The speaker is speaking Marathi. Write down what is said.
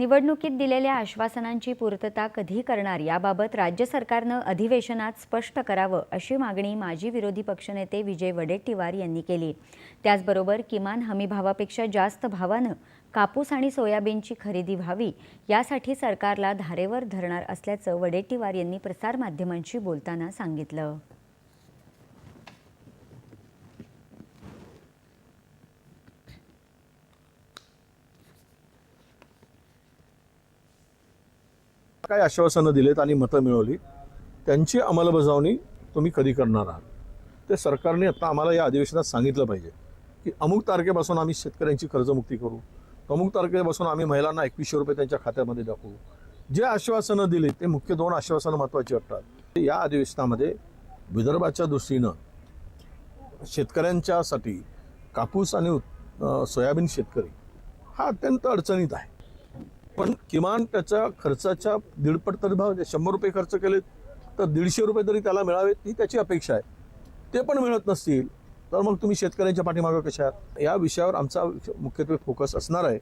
निवडणुकीत दिलेल्या आश्वासनांची पूर्तता कधी करणार याबाबत राज्य सरकारनं अधिवेशनात स्पष्ट करावं अशी मागणी माजी विरोधी पक्षनेते विजय वडेट्टीवार यांनी केली. त्याचबरोबर किमान हमीभावापेक्षा जास्त भावानं कापूस आणि सोयाबीनची खरेदी व्हावी यासाठी सरकारला धारेवर धरणार असल्याचं वडेट्टीवार यांनी प्रसारमाध्यमांशी बोलताना सांगितलं. काय आश्वासनं दिलेत आणि मतं मिळवली त्यांची अंमलबजावणी तुम्ही कधी करणार आहात? ते सरकारने आता आम्हाला या अधिवेशनात सांगितलं पाहिजे की अमुक तारखेपासून आम्ही शेतकऱ्यांची कर्जमुक्ती करू अमुक तारखेपासून आम्ही महिलांना एकवीसशे रुपये त्यांच्या खात्यामध्ये दाखवू. जे आश्वासनं दिली ते मुख्य दोन आश्वासनं महत्त्वाची वाटतात. या अधिवेशनामध्ये विदर्भाच्या दृष्टीनं शेतकऱ्यांच्यासाठी कापूस आणि सोयाबीन शेतकरी हा अत्यंत अडचणीत आहे. पण किमान त्याच्या खर्चाच्या दीडपट तरी भाव म्हणजे शंभर रुपये खर्च केले तर दीडशे रुपये तरी त्याला मिळावेत ही त्याची अपेक्षा आहे. ते पण मिळत नसतील तर मग तुम्ही शेतकऱ्यांच्या पाठीमागं कशा? या विषयावर आमचा मुख्यत्वे फोकस असणार आहे.